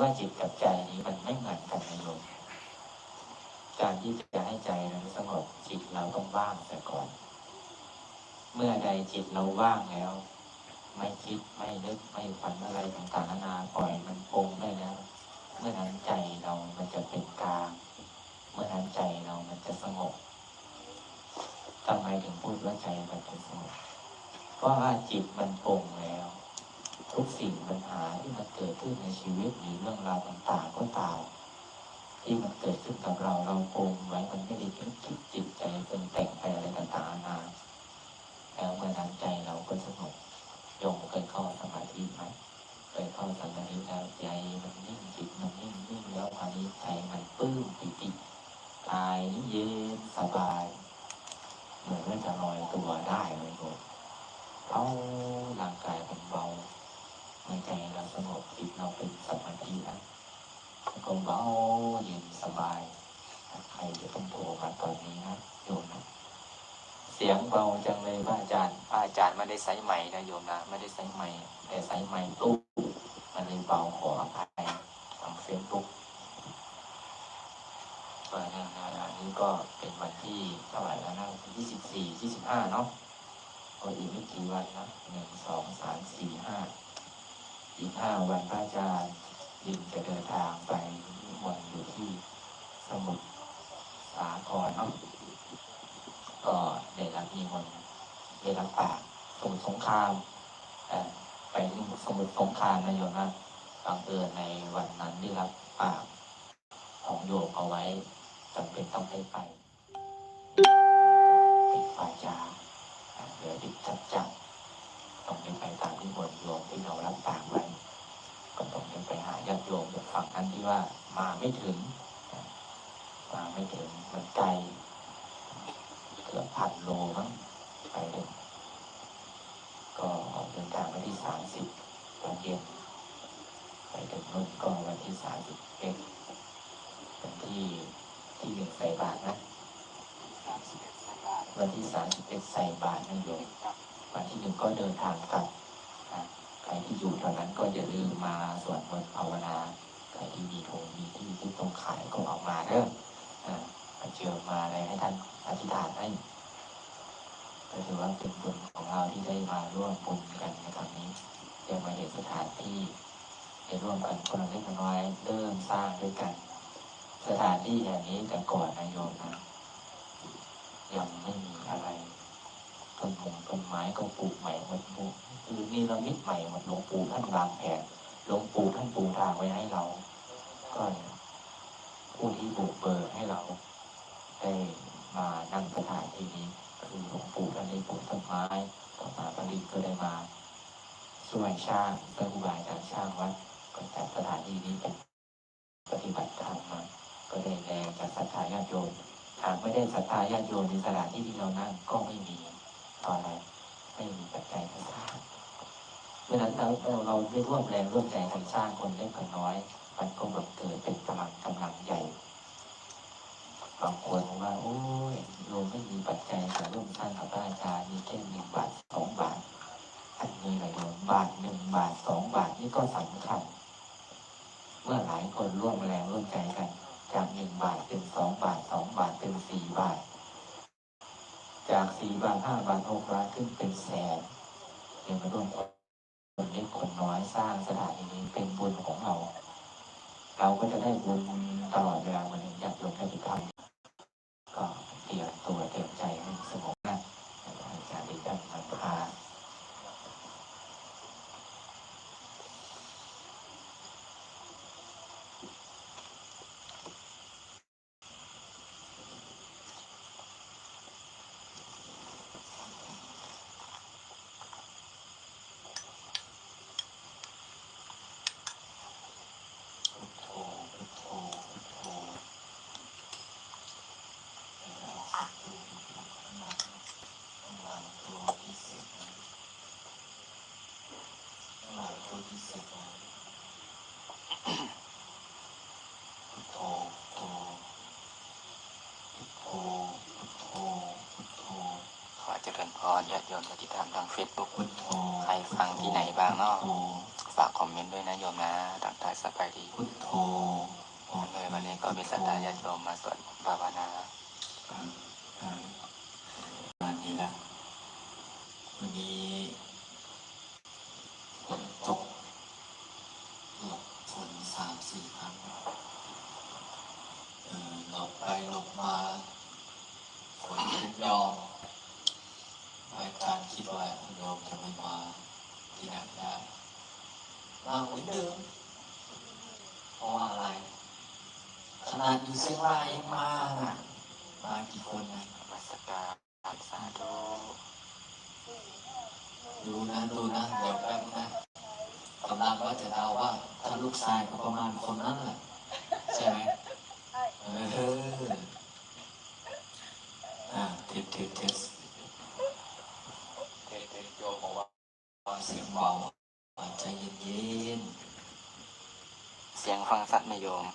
ว่าจิตกับใจนี้มันไม่เหมือนกันนะโยมการที่จะให้ใจนั้นสงบจิตเราต้องว่างแต่ก่อน เมื่อใดจิตเราว่างแล้ว ไม่คิดไม่นึกไม่ฝันอะไรต่างๆนานาปล่อยมันปงได้แล้ว เมื่อนั้นใจเรามันจะเป็นกลาง เมื่อนั้นใจเรามันจะสงบทำไมถึงพูดว่าใจมันจะสงบเพราะว่าจิตมันปงแล้ว ทุกสิ่งปัญหาที่มันเกิดขึ้นในชีวิตหรือเรื่องราวต่างๆก็ตามที่มันเกิดขึ้นกับเราเราปรุงไว้มันไม่ได้คิดคิดจิตใจจนแต่งไปอะไรต่างๆนานแล้วเมื่อนั้นใจเราก็สงบโยมเคยเข้าสมาธิไหมเคยเข้าสมาธิแล้วใจมันนิ่งจิตมันนิ่งนิ่งแล้วคราวนี้ใจมันปลื้มปิติกายนี่เย็นสบาย เหมือนว่าจะลอยตัวได้เลยโยมเอาร่างกายเป็นเบาในใจเราสงบจิตเราเป็นสมาธิแล้ว็เบาเย็นสบาย ใครจะต้องโทรมาตอนนี้นะโยมนะ เสียงเบาจังเลยพระอาจารย์พระอาจารย์ไม่ได้ใส่ไม้นะโยมนะไม่ได้ใส่ไม้แต่ใส่ไม้ตู้มันเลยเบาขออภัยทางเฟซบุ๊กวันนี้อันนี้ก็เป็นวันที่เท่าไหร่แล้วนะที่สิบสี่ที่สิบห้าเนาะก็อีกไม่กี่วันนะหนึ่งสองสามสี่ห้าอีกห้าวันพระอาจารย์ยินจะเดินทางไป วันอยู่ที่สมุทรสาครเนาะก็ได้รับมีคนต์ได้รับปากสมุทรสงครามไปที่สมุทรสงครามนะโยมนะบังเอิญในวันนั้นได้รับปากของโยมเอาไว้จำเป็นต้องได้ไปปิดวาจาเหลือดิบจัดจัดต้องเป็นไปตามที่บนโยมที่เรารับปากไว้ ก็ต้องเป็นไปหาญาติโยมจากฝั่งนั้นที่ว่ามาไม่ถึง มาไม่ถึงมันไกลเกือบพันโลมั้งไปถึงก็เดินทางวันที่สามสิบตอนเย็นไปถึงนู่นก็วันที่สามสิบเอ็ดเป็นที่ที่หนึ่งใส่บาทนะวันที่สามสิบเอ็ดใส่บาตรนะโยมวันที่หนึ่งก็เดินทางกลับ รที่อยู่แถวนั้นก็อย่าลืมมาสวดมนต์ภาวนาใครที่มีธงมีที่ที่ต้องขายก็ออกมาเด้ออ่มาเจอมาอะไรให้ท่านอธิษฐานให้ก็ถือว่าเป็นบุญของเราที่ได้มาร่วมบุญกันในครั้งนี้ได้มาเห็นสถานที่ได้ร่วมกันคนละเล็กคนน้อยเริ่มสร้างด้วยกัน สถานที่แห่งนี้แต่ก่อนนะโยมนะยังไม่มีอะไร ต้นมงต้นไม้ก็ปลูกใหม่หมดปลูกคือนี่เรามิตใหม่หมดหลวงปู่ท่านวางแผนหลวงปู่ท่านปูทางไว้ให้เรา ก็ผู้ที่บุกเบิกให้เราได้มานั่งสถานที่นี้คือหลวงปู่ท่านได้ปลูกต้นไม้ต่อมาพระดีก็ได้มาช่วยช่างเพื่อครูบาอาจารช่างวัดก็จัดสถานที่นี้เป็นปฏิบัติธรรมมาก็ได้แรงจากศรัทธาญาติโยมหากไม่ได้ศรัทธาญาติโยมในสถานที่ที่เรานั่งก็ไม่มี ตอนนั้นไม่มีปัจจัยศรัทธาเพราะนั้นเราเราเราได้ร่วมแรงร่วมใจกันสร้างคนเล็กคนน้อย มันก็แบบเกิดเป็นกำลังกำลังใหญ่บางคนบอกว่าโอ้ยโยมไม่มีปัจจัยจะร่วมสร้างกับพระอาจารย์มีแค่หนึ่งบาทสองบาท อันนี้เลยโยมบาทหนึ่งบาทสองบาทนี่ก็สำคัญ เมื่อหลายคนร่วมแรงร่วมใจกัน จากหนึ่งบาทเป็นสองบาทสองบาทเป็นสี่บาท จากสี่บาทห้าบาทหกบาทขึ้นเป็นแสนเรียนมาร่วมคนเล็กคนน้อยสร้างสถานีนี้เป็นบุญของเรา เราก็จะได้บุญตลอดเวลาวันนี้อยากโยมให้ทุกท่านก็เตรียมตัวเตรียมใจให้สงบนะอาจารย์ได้ดังนำพา พุทโธพุทโธพุทโธหลังตัวที่สิบหลังตัวที่สิบพุทโธพุทโธพุทโธพุทโธ ขอเจริญพรญาติโยมที่ทำทางเฟซบุ๊ก พุทโธ ใครฟังที่ไหนบ้างเนามสี่ครั้งหลบไปหลบมาฝนทุกยอมอาจารย์คิดว่าโยมจะไม่มาที่ไหนได้มาเหมือนเดิมเพราะอะไร ขนาดอยู่เชียงรายยังมาน่ะมากี่คนนะมาสการสาธุดูนะดูนะเดี๋ยวแป๊บนะ กำลังว่าจะเดาว่าถ้าลูกชายก็ประมาณคนนั้นแหละใช่ไหมเอออ่าเทสเทสเทสเทสเทสโยมบอกว่าเสียงเบาใจเย็นๆเสียงฟังสัตว์ไหมโยม